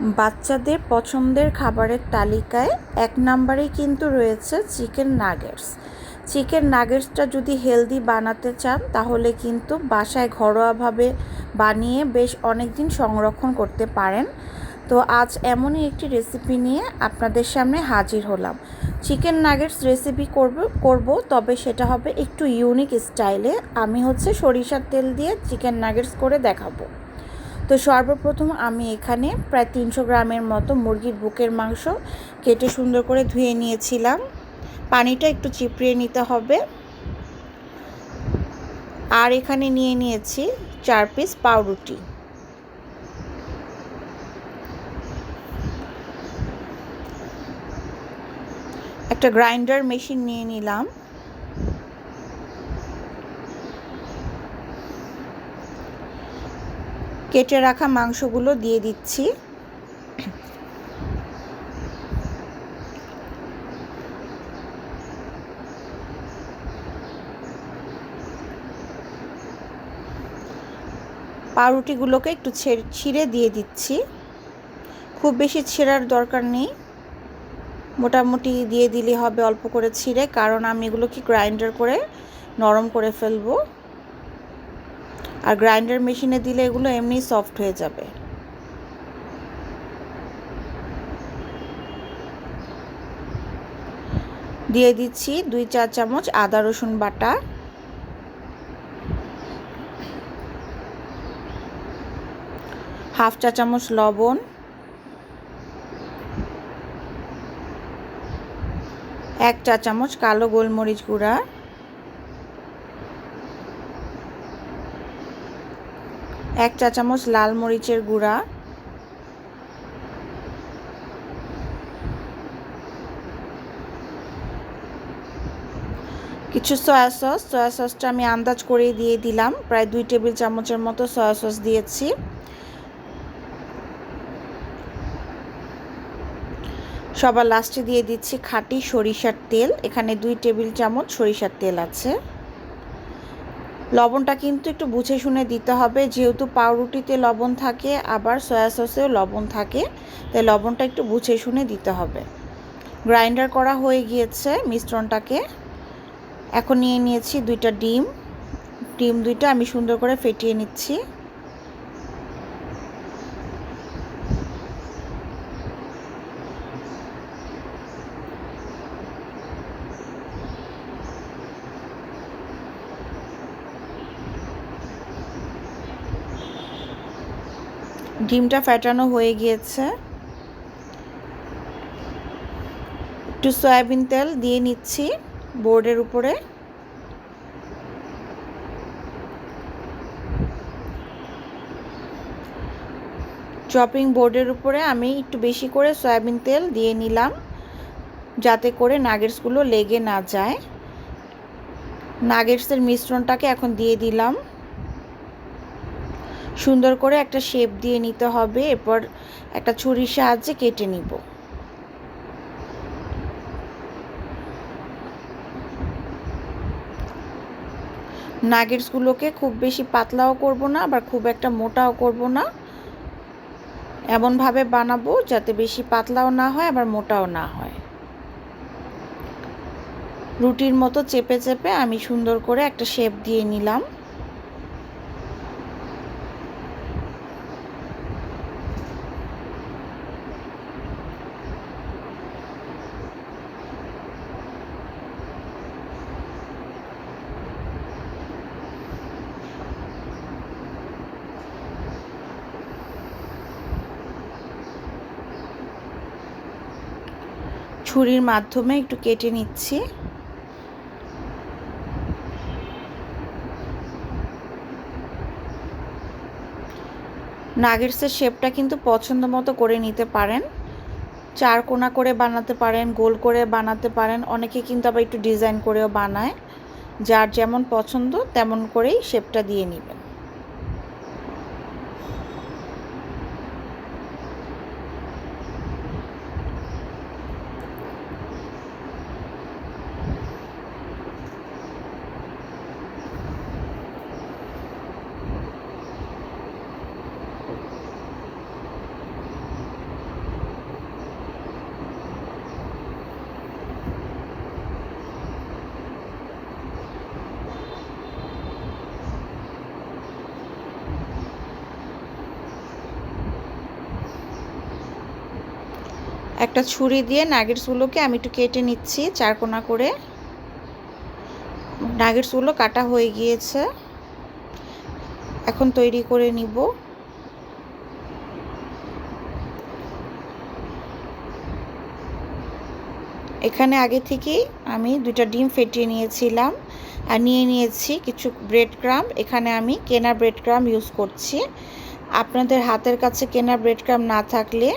বাচ্চাদের পছন্দের খাবারের তালিকায় এক নম্বরেই কিন্তু রয়েছে চিকেন নাগেটস। চিকেন নাগেটসটা যদি হেলদি বানাতে চান, তাহলে কিন্তু বাসায় ঘরোয়াভাবে বানিয়ে বেশ অনেক দিন সংরক্ষণ করতে পারেন। তো আজ এমনই একটি রেসিপি নিয়ে আপনাদের সামনে হাজির হলাম। চিকেন নাগেটস রেসিপি করব করব, তবে সেটা হবে একটু ইউনিক স্টাইলে। আমি হচ্ছে সরিষার তেল দিয়ে চিকেন নাগেটস করে দেখাবো। তো সর্বপ্রথম আমি এখানে প্রায় তিনশো গ্রামের মতো মুরগির বুকের মাংস কেটে সুন্দর করে ধুয়ে নিয়েছিলাম। পানিটা একটু চিপড়িয়ে নিতে হবে। আর এখানে নিয়ে নিয়েছি চার পিস পাউরুটি। একটা গ্রাইন্ডার মেশিন নিয়ে নিলাম। কেটে রাখা মাংসগুলো দিয়ে দিচ্ছি। পাউরুটিগুলোকে একটু ছিঁড়ে দিয়ে দিচ্ছি। খুব বেশি ছেঁড়ার দরকার নেই। মোটামুটি দিয়ে দিলে হবে অল্প করে ছিঁড়ে, কারণ আমি এগুলোকে গ্রাইন্ডার করে নরম করে ফেলব। আর গ্রাইন্ডার মেশিনে দিলে এগুলো এমনি সফট হয়ে যাবে। দিয়ে দিচ্ছি দুই চা চামচ আদা রসুন বাটা। হাফ চা চামচ লবণ। এক চা চামচ কালো গোলমরিচ গুঁড়া। এক চা চামচ লাল মরিচের গুঁড়া, কিছু সয়া সস। সয়া সসটা আমি আন্দাজ করেই দিয়ে দিলাম। প্রায় দুই টেবিল চামচের মতো সয়া সস দিয়েছি। সবার লাস্টে দিয়ে দিচ্ছি খাঁটি সরিষার তেল। এখানে দুই টেবিল চামচ সরিষার তেল আছে। লবণটা কিন্তু একটু বুঝে শুনে দিতে হবে। যেহেতু পাউরুটিতে লবণ থাকে, আবার সয়া সসেও লবণ থাকে, তাই লবণটা একটু বুঝে শুনে দিতে হবে। গ্রাইন্ডার করা হয়ে গিয়েছে মিশ্রণটাকে। এখন নিয়ে নিয়েছি দুইটা ডিম। ডিম দুইটা আমি সুন্দর করে ফেটিয়ে নিচ্ছি। ডিমটা ফ্যাটানো হয়ে গিয়েছে। একটু সয়াবিন তেল দিয়ে নিচ্ছি বোর্ডের উপরে। চপিং বোর্ডের উপরে আমি একটু বেশি করে সয়াবিন তেল দিয়ে নিলাম, যাতে করে নাগেটসগুলো লেগে না যায়। নাগেটসের মিশ্রণটাকে এখন দিয়ে দিলাম। সুন্দর করে একটা শেপ দিয়ে নিতে হবে, এরপর একটা ছুরির সাহায্যে কেটে নিব। নাগেটসগুলোকে খুব বেশি পাতলাও করব না, আবার খুব একটা মোটাও করব না। এমনভাবে বানাবো যাতে বেশি পাতলাও না হয়, আবার মোটাও না হয়। রুটির মতো চেপে চেপে আমি সুন্দর করে একটা শেপ দিয়ে নিলাম। ছুরির মাধ্যমে একটু কেটে নিচ্ছি। নাগেটসের শেপটা কিন্তু পছন্দ মতো করে নিতে পারেন। চার কোনা করে বানাতে পারেন, গোল করে বানাতে পারেন। অনেকে কিন্তু আবার একটু ডিজাইন করেও বানায়। যার যেমন পছন্দ, তেমন করেই শেপটা দিয়ে নেবেন। একটা ছুরি দিয়ে নাগেটসগুলোকে আমি একটু কেটে নিচ্ছি চারকোনা করে। নাগেটসগুলো কাটা হয়ে গিয়েছে। এখন তৈরি করে নিব। এখানে আগে থেকেই আমি দুটা ডিম ফেটিয়ে নিয়েছিলাম আর নিয়ে নিয়েছি কিছু ব্রেড ক্রাম এখানে আমি কেনা ব্রেড ক্রাম ইউজ করছি। আপনাদের হাতের কাছে কেনা ব্রেড ক্রাম না থাকলে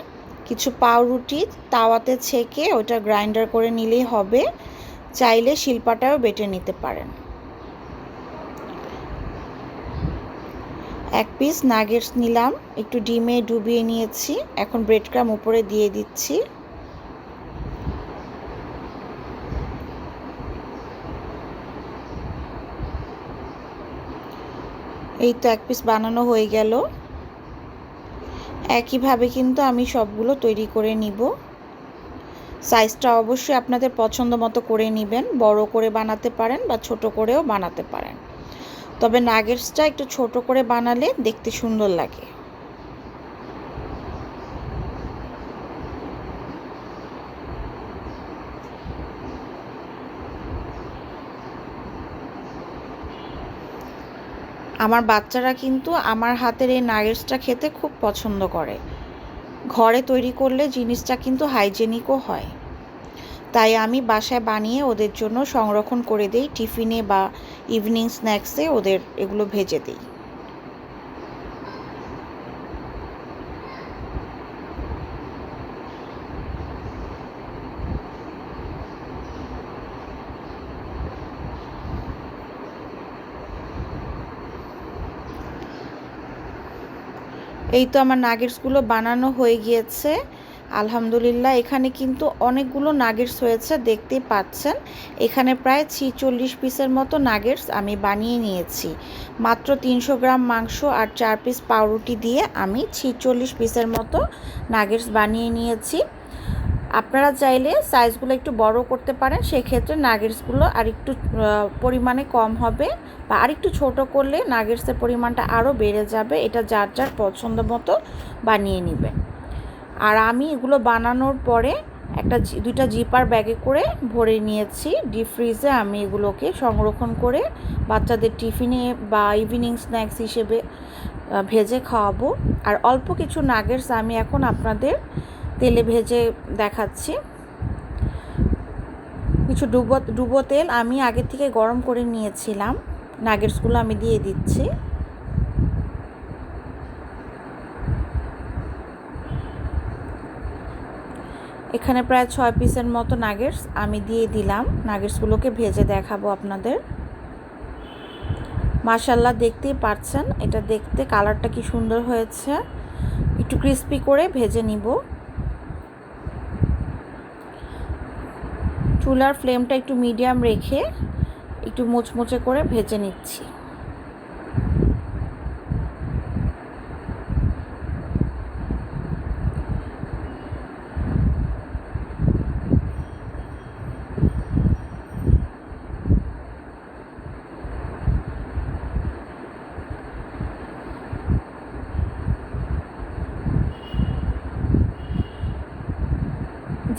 কিছু পাউরুটি তাওয়াতে ছেঁকে ওটা গ্রাইন্ডার করে নিলেই হবে। চাইলে শিল্পাটাও বেটে নিতে পারেন। এক পিস নাগেটস নিলাম। একটু ডিমে ডুবিয়ে নিয়েছি। এখন ব্রেড ক্রাম উপরে দিয়ে দিচ্ছি। এই তো এক পিস বানানো হয়ে গেল। একইভাবে কিন্তু আমি সবগুলো তৈরি করে নিব। সাইজটা অবশ্যই আপনাদের পছন্দ মতো করে নেবেন, বড় করে বানাতে পারেন বা ছোট করেও বানাতে পারেন। তবে নাগেটসটা একটু ছোট করে বানালে দেখতে সুন্দর লাগে। আমার বাচ্চারা কিন্তু আমার হাতের এই নাগেটসটা খেতে খুব পছন্দ করে। ঘরে তৈরি করলে জিনিসটা কিন্তু হাইজেনিকও হয়। তাই আমি বাসায় বানিয়ে ওদের জন্য সংরক্ষণ করে দিই, টিফিনে বা ইভিনিং স্ন্যাক্সে ওদের এগুলো ভেজে দিই। এই তো আমার নাগেটসগুলো বানানো হয়ে গিয়েছে। আলহামদুলিল্লাহ, এখানে কিন্তু অনেকগুলো নাগেটস হয়েছে দেখতে পাচ্ছেন। এখানে প্রায় ছিচল্লিশ পিসের মতো নাগেটস আমি বানিয়ে নিয়েছি। মাত্র তিনশো গ্রাম মাংস আর চার পিস পাউরুটি দিয়ে আমি ছিচল্লিশ পিসের মতো নাগেটস বানিয়ে নিয়েছি। আপনারা চাইলে সাইজগুলো একটু বড় করতে পারেন, সেক্ষেত্রে নাগেটসগুলো আর একটু পরিমাণে কম হবে বা আরেকটু ছোট করলে নাগেটসের পরিমাণটা আরও বেড়ে যাবে, এটা যার যার পছন্দ মতো বানিয়ে নেবেন। আর আমি এগুলো বানানোর পরে একটা দুইটা জিপার ব্যাগে করে ভরে নিয়েছি ডিপ ফ্রিজে আমি এগুলোকে সংরক্ষণ করে বাচ্চাদের টিফিনে বা ইভিনিং স্ন্যাক্স হিসেবে ভেজে খাওয়াবো। আর অল্প কিছু নাগেটস আমি এখন আপনাদের তেলে ভেজে দেখাচ্ছি। কিছু ডুবো ডুবো তেল আমি আগে থেকে গরম করে নিয়েছিলাম। নাগেটসগুলো আমি দিয়ে দিচ্ছি। এখানে প্রায় ছয় পিসের মতো নাগেটস আমি দিয়ে দিলাম। নাগেটসগুলোকে ভেজে দেখাবো আপনাদের। মাশাল্লাহ দেখতেই পারছেন। এটা দেখতে কালারটা কি সুন্দর হয়েছে। একটু ক্রিস্পি করে ভেজে নিব। চুলার ফ্লেমটা একটু মিডিয়াম রেখে একটু মুচমুচে করে ভেজে নিচ্ছি।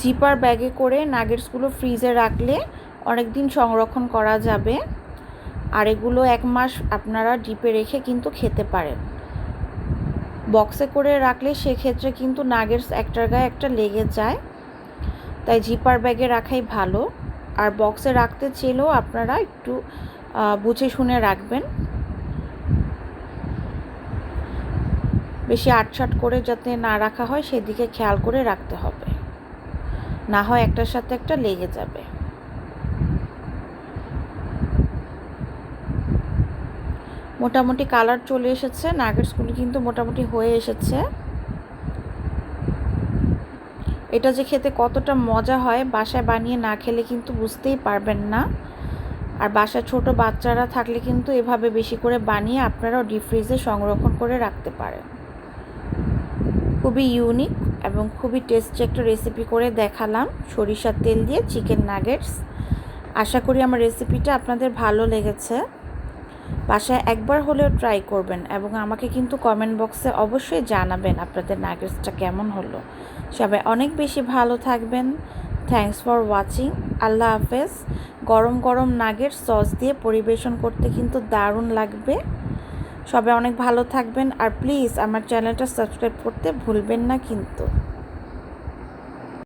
জিপার ব্যাগে করে নাগেটসগুলো ফ্রিজে রাখলে অনেক দিন সংরক্ষণ করা যাবে। আর এগুলো এক মাস আপনারা ডিপে রেখে কিন্তু খেতে পারেন। বক্সে করে রাখলে সেক্ষেত্রে কিন্তু নাগেটস একটার গায়ে একটা লেগে যায়। তাই জিপার ব্যাগে রাখাই ভালো। আর বক্সে রাখতে চেলেও আপনারা একটু বুঝে শুনে রাখবেন। বেশি আটসাট করে যাতে না রাখা হয়, সেদিকে খেয়াল করে রাখতে হবে। না হয় একটার সাথে একটা লেগে যাবে। মোটামুটি কালার চলে এসেছে নাগেটসগুলি কিন্তু মোটামুটি হয়ে এসেছে। এটা যে খেতে কতটা মজা হয়, বাসায় বানিয়ে না খেলে কিন্তু বুঝতেই পারবেন না। আর বাসায় ছোট বাচ্চারা থাকলে কিন্তু এভাবে বেশি করে বানিয়ে আপনারাও ডিপ ফ্রিজে সংরক্ষণ করে রাখতে পারেন। খুবই ইউনিক এবং খুবই টেস্টি একটা রেসিপি করে দেখালাম। সরিষার তেল দিয়ে চিকেন নাগেটস আশা করি আমার রেসিপিটা আপনাদের ভালো লেগেছে। বাসায় একবার হলেও ট্রাই করবেন এবং আমাকে কিন্তু কমেন্ট বক্সে অবশ্যই জানাবেন আপনাদের নাগেটসটা কেমন হলো। সবাই অনেক বেশি ভালো থাকবেন। থ্যাংকস ফর ওয়াচিং আল্লাহ হাফেজ। গরম গরম নাগেট সস দিয়ে পরিবেশন করতে কিন্তু দারুণ লাগবে। সবাই অনেক ভালো থাকবেন আর প্লিজ আমার চ্যানেলটা সাবস্ক্রাইব করতে ভুলবেন না কিন্তু।